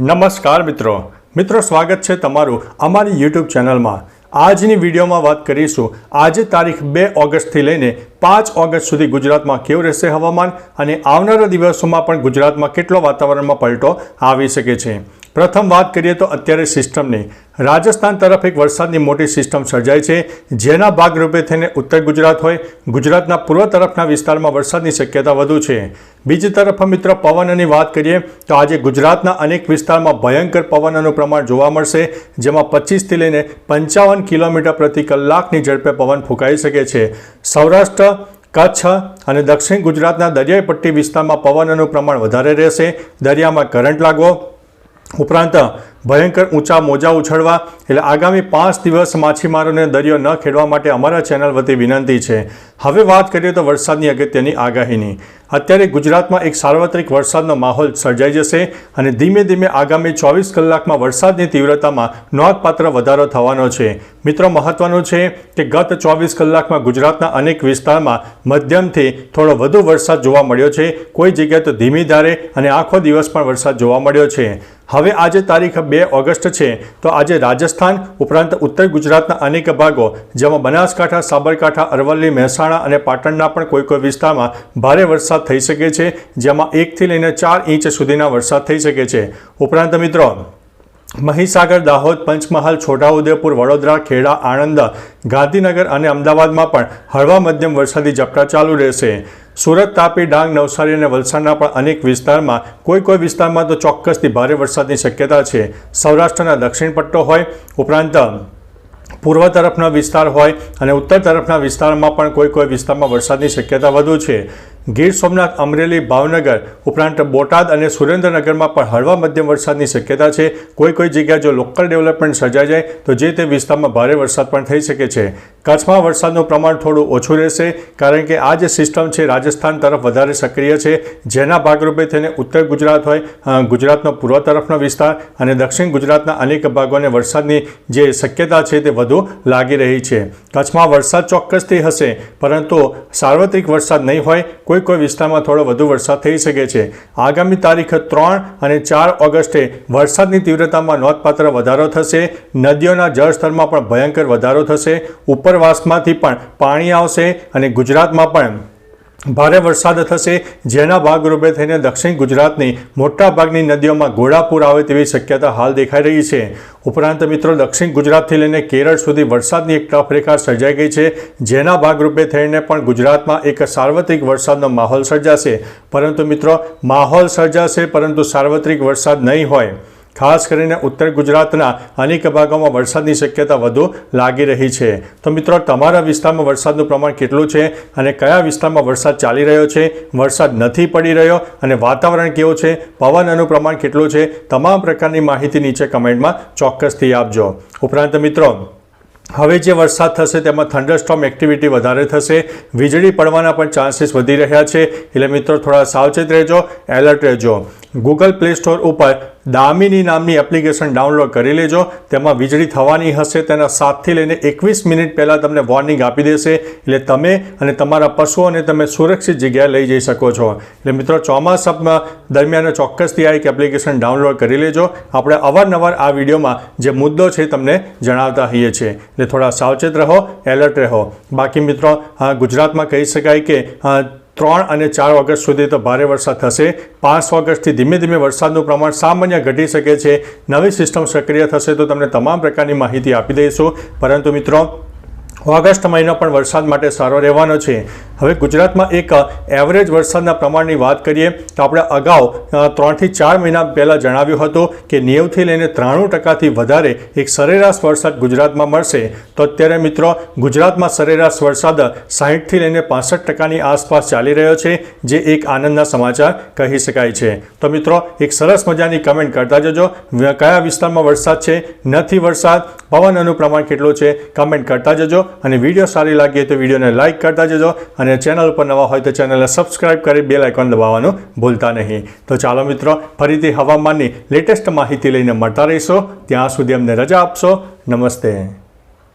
નમસ્કાર મિત્રો. મિત્રો, સ્વાગત છે તમારું અમારી યુટ્યુબ ચેનલમાં. આજની વિડીયોમાં વાત કરીશું. આજે તારીખ બે ઓગસ્ટથી લઈને પાંચ ઓગસ્ટ સુધી ગુજરાતમાં કેવું રહેશે હવામાન અને આવનારા દિવસોમાં પણ ગુજરાતમાં કેટલો વાતાવરણમાં પલટો આવી શકે છે. પ્રથમ વાત કરીએ તો અત્યારે સિસ્ટમની. રાજસ્થાન તરફ એક વરસાદની મોટી સિસ્ટમ સર્જાય છે, જેના ભાગરૂપે થઈને ઉત્તર ગુજરાત હોય. ગુજરાતના પૂર્વ તરફના વિસ્તારમાં વરસાદની શક્યતા વધુ છે. બીજી તરફ મિત્રો, પવનની વાત કરીએ, તો આજે ગુજરાતના અનેક વિસ્તારમાં ભયંકર પવનનું પ્રમાણ જોવા મળશે, જેમાં પચીસથી લઈને પંચાવન કિલોમીટર પ્રતિ કલાકની ઝડપે પવન ફૂંકાઈ શકે છે. સૌરાષ્ટ્ર, કચ્છ અને દક્ષિણ ગુજરાતના દરિયાઈ પટ્ટી વિસ્તારમાં પવનનું પ્રમાણ વધારે રહેશે. દરિયામાં કરંટ લાગવો ઉપરાંત ભયંકર ઊંચા મોજા ઉછળવા એટલે આગામી પાંચ દિવસ માછીમારોને દરિયો ન ખેડવા માટે અમારા ચેનલ વતી વિનંતી છે. હવે વાત કરીએ તો વરસાદની અગત્યની આગાહીની. અત્યારે ગુજરાતમાં એક સાર્વત્રિક વરસાદનો માહોલ સર્જાઈ જશે અને ધીમે ધીમે આગામી ચોવીસ કલાકમાં વરસાદની તીવ્રતામાં નોંધપાત્ર વધારો થવાનો છે. મિત્રો, મહત્વનું છે કે ગત ચોવીસ કલાકમાં ગુજરાતના અનેક વિસ્તારમાં મધ્યમથી થોડો વધુ વરસાદ જોવા મળ્યો છે. કોઈ જગ્યાએ તો ધીમી ધારે અને આખો દિવસ પણ વરસાદ જોવા મળ્યો છે. હવે આજે તારીખ બે ઓગસ્ટ છે. તો આજે રાજસ્થાન ઉપરાંત ઉત્તર ગુજરાતના અનેક ભાગો, જેમાં બનાસકાંઠા, સાબરકાંઠા, અરવલ્લી, મહેસાણા અને પાટણના પણ કોઈ કોઈ વિસ્તારમાં ભારે વરસાદ થઈ શકે છે, જેમાં એકથી લઈને ચાર ઇંચ સુધીના વરસાદ થઈ શકે છે. ઉપરાંત મિત્રો, મહીસાગર, દાહોદ, પંચમહાલ, છોટાઉદેપુર, વડોદરા, ખેડા, આણંદ, ગાંધીનગર અને અમદાવાદમાં પણ હળવા મધ્યમ વરસાદી ઝપટા ચાલુ રહેશે. સુરત, તાપી, ડાંગ, નવસારી અને વલસાડના પણ અનેક વિસ્તારમાં, કોઈ કોઈ વિસ્તારમાં તો ચોક્કસથી ભારે વરસાદની શક્યતા છે. સૌરાષ્ટ્રના દક્ષિણ પટ્ટો હોય, ઉપરાંત પૂર્વ તરફના વિસ્તાર હોય અને ઉત્તર તરફના વિસ્તારમાં પણ કોઈ કોઈ વિસ્તારમાં વરસાદની શક્યતા વધુ છે. ગીર સોમનાથ, અમરેલી, ભાવનગર ઉપરાંત બોટાદ અને સુરેન્દ્રનગરમાં પણ હળવા મધ્યમ વરસાદની શક્યતા છે. કોઈ કોઈ જગ્યાએ જો લોકલ ડેવલપમેન્ટ સર્જાઈ જાય, તો જે તે વિસ્તારમાં ભારે વરસાદ પણ થઈ શકે છે. કચ્છમાં વરસાદનું પ્રમાણ થોડું ઓછું રહેશે, કારણ કે આ જે સિસ્ટમ છે, રાજસ્થાન તરફ વધારે સક્રિય છે. જેના ભાગરૂપે થઈને ઉત્તર ગુજરાત હોય ગુજરાતનો પૂર્વ તરફનો વિસ્તાર અને દક્ષિણ ગુજરાતના અનેક ભાગોને વરસાદની જે શક્યતા છે તે વધુ લાગી રહી છે. કચ્છમાં વરસાદ ચોક્કસથી હશે, પરંતુ સાર્વત્રિક વરસાદ નહીં હોય કોઈ કોઈ વિસ્તારમાં થોડો વધુ વરસાદ થઈ શકે છે. આગામી તારીખ ત્રણ અને ચાર ઓગસ્ટે વરસાદની તીવ્રતામાં નોંધપાત્ર વધારો થશે. નદીઓના જળસ્તરમાં પણ ભયંકર વધારો થશે. ઉપરવાસમાંથી પણ પાણી આવશે અને ગુજરાતમાં પણ ભારે વરસાદ થશે, જેના ભાગરૂપે થઈને દક્ષિણ ગુજરાતની મોટાભાગની નદીઓમાં ઘોડાપૂર આવે તેવી શક્યતા હાલ દેખાઈ રહી છે. ઉપરાંત મિત્રો, દક્ષિણ ગુજરાતથી લઈને કેરળ સુધી વરસાદની એક ટફરેખા સર્જાઈ ગઈ છે, જેના ભાગરૂપે થઈને પણ ગુજરાતમાં એક સાર્વત્રિક વરસાદનો માહોલ સર્જાશે. પરંતુ મિત્રો, માહોલ સર્જાશે પરંતુ સાર્વત્રિક વરસાદ નહીં હોય. ખાસ કરીને ઉત્તર ગુજરાતના અનેક ભાગોમાં વરસાદની શક્યતા વધુ લાગી રહી છે. તો મિત્રો, તમારા વિસ્તારમાં વરસાદનું પ્રમાણ કેટલું છે અને કયા વિસ્તારમાં વરસાદ ચાલી રહ્યો છે? વરસાદ નથી પડી રહ્યો અને વાતાવરણ કેવું છે? પવનનું પ્રમાણ કેટલું છે? તમામ પ્રકારની માહિતી નીચે કમેન્ટમાં ચોક્કસથી આપજો. ઉપરાંત મિત્રો, હવે જે વરસાદ થશે તેમાં થંડરસ્ટોમ એક્ટિવિટી વધારે થશે, વીજળી પડવાના પણ ચાન્સીસ વધી રહ્યા છે. એટલે મિત્રો, થોડા સાવચેત રહેજો, એલર્ટ રહેજો. ગૂગલ પ્લે સ્ટોર ઉપર દામિની નામની એપ્લિકેશન ડાઉનલોડ કરી લેજો. તેમાં વીજળી થવાની હશે, તેના સાતથી લઈને એકવીસ મિનિટ પહેલાં તમને વોર્નિંગ આપી દેશે. એટલે તમે અને તમારા પશુઓને તમે સુરક્ષિત જગ્યાએ લઈ જઈ શકો છો. એટલે મિત્રો, ચોમાસામાં દરમિયાન ચોક્કસથી આ એક એપ્લિકેશન ડાઉનલોડ કરી લેજો. આપણે અવારનવાર આ વિડીયોમાં જે મુદ્દો છે તમને જણાવતા હોઈએ છીએ. એટલે થોડા સાવચેત રહો, એલર્ટ રહો. બાકી મિત્રો ગુજરાતમાં કહી શકાય કે ત્રણ અને ચાર ઓગસ્ટ સુધી તો ભારે વરસાદ થશે. પાંચ ઓગસ્ટથી ધીમે ધીમે વરસાદનું પ્રમાણ સામાન્ય ઘટી શકે છે. નવી સિસ્ટમ સક્રિય થશે તો તમને તમામ પ્રકારની માહિતી આપી દઈશું. પરંતુ મિત્રો, ઓગસ્ટ મહિનો પણ વરસાદ માટે સારો રહેવાનો છે. હવે ગુજરાતમાં એક એવરેજ વરસાદના પ્રમાણની વાત કરીએ, તો આપણે અગાઉ ત્રણથી ચાર મહિના પહેલાં જણાવ્યું હતું કે નેવથી લઈને ત્રાણું ટકાથી વધારે એક સરેરાશ વરસાદ ગુજરાતમાં મળશે. તો અત્યારે મિત્રો, ગુજરાતમાં સરેરાશ વરસાદ સાહીઠથી લઈને પાસઠ ટકાની આસપાસ ચાલી રહ્યો છે, જે એક આનંદના સમાચાર કહી શકાય છે. તો મિત્રો, એક સરસ મજાની કમેન્ટ કરતા જજો. કયા વિસ્તારમાં વરસાદ છે? નથી વરસાદ? પવનનું પ્રમાણ કેટલું છે? કમેન્ટ કરતા જજો. અને વીડિયો સારી લાગે તો વિડીયોને લાઇક કરતા જજો. અને ચેનલ ઉપર નવા હોય તો ચેનલને સબસ્ક્રાઇબ કરી બેલ આઇકોન દબાવવાનું ભૂલતા નહીં. તો ચાલો મિત્રો, ફરીથી હવામાનની લેટેસ્ટ માહિતી લઈને મળતા રહીશો. ત્યાં સુધી અમને રજા આપશો. નમસ્તે.